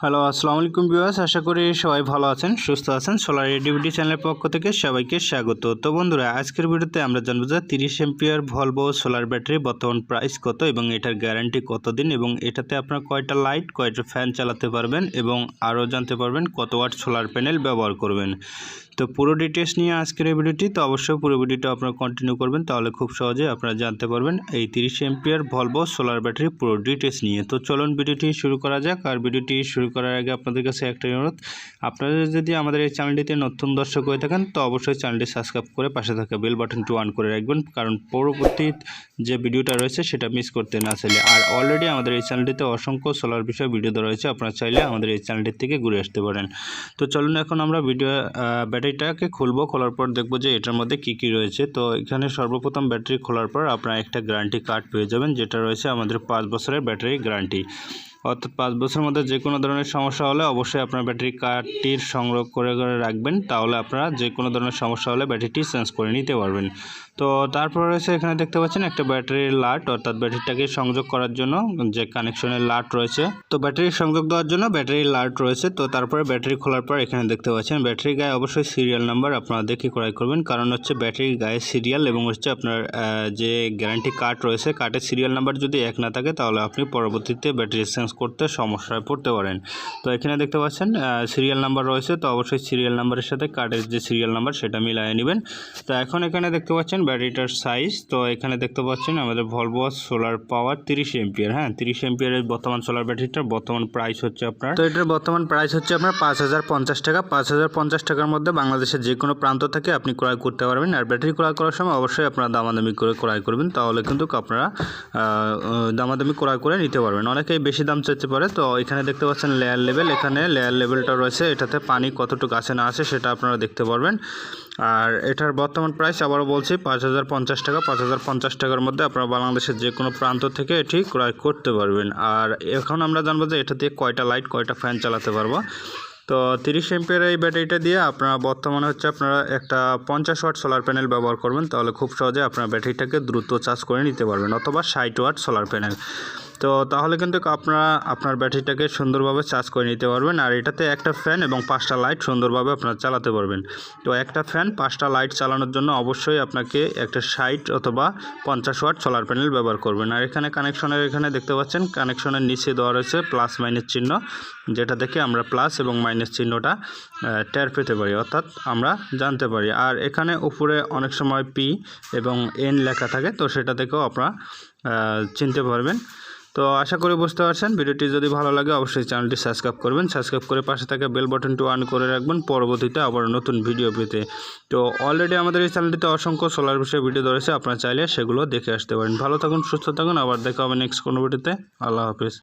Hello আসসালামু আলাইকুম viewers আশা করি সবাই ভালো আছেন, সুস্থ আছেন। সোলার এডিবিটি চ্যানেলের পক্ষ থেকে সবাইকে স্বাগত। তো বন্ধুরা, আজকের ভিডিওতে আমরা জানব যে তিরিশ এমপিয়ার ভলভো সোলার ব্যাটারি বর্তমান প্রাইস কত এবং এটার গ্যারান্টি কতদিন এবং এটাতে আপনার কয়টা লাইট কয়টা ফ্যান চালাতে পারবেন এবং আরও জানতে পারবেন কত ওয়াট সোলার প্যানেল ব্যবহার করবেন। তো পুরো ডিটেলস নিয়ে আজকের এই ভিডিওটি, তো অবশ্যই পুরো ভিডিওটা আপনারা কন্টিনিউ করবেন, তাহলে খুব সহজে আপনারা জানতে পারবেন এই তিরিশ এমপিয়ার ভলভো সোলার ব্যাটারি পুরো ডিটেলস নিয়ে। তো চলুন ভিডিওটি শুরু করা যাক, আর ভিডিওটি শুরু করার আগে আপনাদের কাছে একটাই অনুরোধ। আপনারা যদি আমাদের এই চ্যানেলটিতে নতুন দর্শক হয়ে থাকেন, তো অবশ্যই চ্যানেলটি সাবস্ক্রাইব করে পাশে থাকা বেল বাটনটি অন করে রাখবেন, কারণ পরবর্তী যে ভিডিওটা রয়েছে সেটা মিস করতে না চাইলে। আর অলরেডি আমাদের এই চ্যানেলটিতে অসংখ্য সোলার বিষয়ে ভিডিও দেওয়া রয়েছে, আপনারা চাইলে আমাদের এই চ্যানেলটির থেকে ঘুরে আসতে পারেন। তো চলুন এখন আমরা ভিডিও ব্যাটারিটাকে খুলবো, খোলার পর দেখব যে এটার মধ্যে কি কি রয়েছে। তো এখানে সর্বপ্রথম ব্যাটারি খোলার পর আপনারা একটা গ্যারান্টি কার্ড পেয়ে যাবেন, যেটা রয়েছে আমাদের পাঁচ বছরের ব্যাটারি গ্যারান্টি অর্থাৎ পাঁচ বছরের মধ্যে যে কোনো ধরনের সমস্যা হলে অবশ্যই আপনার ব্যাটারি কার্ডটির সংগ্রহ করে করে রাখবেন। তাহলে আপনারা যে কোনো ধরনের সমস্যা হলে ব্যাটারিটি চেঞ্জ করে নিতে পারবেন। তো তারপর রয়েছে এখানে দেখতে পাচ্ছেন একটা ব্যাটারির লাট অর্থাৎ ব্যাটারিটাকে সংযোগ করার জন্য যে কানেকশনের লাট রয়েছে। তো ব্যাটারির সংযোগ দেওয়ার জন্য ব্যাটারির লাট রয়েছে। তো তারপরে ব্যাটারি খোলার পর এখানে দেখতে পাচ্ছেন ব্যাটারি গায়ে অবশ্যই সিরিয়াল নাম্বার আপনারা দেখে ক্রয় করবেন। কারণ হচ্ছে ব্যাটারির গায়ে সিরিয়াল এবং হচ্ছে আপনার যে গ্যারান্টি কার্ড রয়েছে কার্ডের সিরিয়াল নাম্বার যদি এক না থাকে, তাহলে আপনি পরবর্তীতে ব্যাটারি চেঞ্জ করতে সমস্যায় পড়তে পারেন। তো এখানে দেখতে পাচ্ছেন সিরিয়াল নাম্বার রয়েছে, তো অবশ্যই সিরিয়াল নাম্বারের সাথে কার্ডের যে সিরিয়াল নাম্বার সেটা মিলিয়ে নেবেন। তো এখন এখানে দেখতে পাচ্ছেন ব্যাটারিটার সাইজ তো এখানে দেখতে পাচ্ছেন আমাদের ভলভো সোলার পাওয়ার তিরিশ এমপিয়ার হ্যাঁ তিরিশ এমপিয়ারের বর্তমান সোলার ব্যাটারিটার বর্তমান প্রাইস হচ্ছে আপনার তো এটার বর্তমান প্রাইস হচ্ছে আপনার পাঁচ হাজার পঞ্চাশ টাকা। পাঁচ হাজার পঞ্চাশ টাকার মধ্যে বাংলাদেশের যে কোনো প্রান্ত থেকে আপনি ক্রয় করতে পারবেন। আর ব্যাটারি ক্রয় করার সময় অবশ্যই আপনারা দামাদামি করে ক্রয় করবেন, তাহলে কিন্তু আপনারা দামাদামি ক্রয় করে নিতে পারবেন। অনেকেই বেশি দাম চাইতে পারে। তো এখানে দেখতে পাচ্ছেন লেয়ার লেভেল এখানে লেয়ার লেভেলটা রয়েছে। এটাতে পানি কতটুকু আছে না আছে সেটা আপনারা দেখতে পারবেন। আর এটার বর্তমান প্রাইস আবারও বলছি, পাঁচ হাজার পঞ্চাশ টাকা। পাঁচ হাজার পঞ্চাশ টাকার মধ্যে আপনারা বাংলাদেশের যে কোনো প্রান্ত থেকে এটি ক্রয় করতে পারবেন। আর এখন আমরা জানব যে এটা দিয়ে কয়টা লাইট কয়টা ফ্যান চালাতে পারব। তো তিরিশ এমপিয়ার এই ব্যাটারিটা দিয়ে আপনারা বর্তমানে হচ্ছে আপনারা একটা পঞ্চাশ ওয়াট সোলার প্যানেল ব্যবহার করবেন। তাহলে খুব সহজে আপনার ব্যাটারিটাকে দ্রুত চার্জ করে নিতে পারবেন। অথবা ষাট ওয়াট সোলার প্যানেল তো তাহলে কিন্তু আপনারা আপনার ব্যাটারিটাকে সুন্দরভাবে চার্জ করে নিতে পারবেন আর এটাতে একটা ফ্যান এবং পাঁচটা লাইট সুন্দরভাবে আপনারা চালাতে পারবেন। তো একটা ফ্যান পাঁচটা লাইট চালানোর জন্য অবশ্যই আপনাকে একটা ষাট অথবা পঞ্চাশ ওয়াট সোলার প্যানেল ব্যবহার করবেন। আর এখানে কানেকশনের এখানে দেখতে পাচ্ছেন কানেকশনের নিচে দেওয়া রয়েছে প্লাস মাইনাস চিহ্ন, যেটা দেখে আমরা প্লাস এবং মাইনাস চিহ্নটা টের পেতে পারি, অর্থাৎ আমরা জানতে পারি। আর এখানে উপরে অনেক সময় পি এবং এন লেখা থাকে, তো সেটা থেকেও আপনারা চিনতে পারবেন। তো আশা করি বুঝতে পারছেন। ভিডিওটি যদি ভালো লাগে, অবশ্যই চ্যানেলটি সাবস্ক্রাইব করবেন। সাবস্ক্রাইব করে পাশে থাকা বেল বাটনটি অন করে রাখবেন। পরবর্তীতে আবার নতুন ভিডিও পেতে। তো অলরেডি আমাদের এই চ্যানেলটিতে অসংখ্য সোলার বিষয়ে ভিডিও ধরেছে। আপনারা চাইলে সেগুলো দেখে আসতে পারেন। ভালো থাকুন, সুস্থ থাকুন। আবার দেখা হবে নেক্সট কোনো ভিডিওতে আল্লাহ হাফিজ।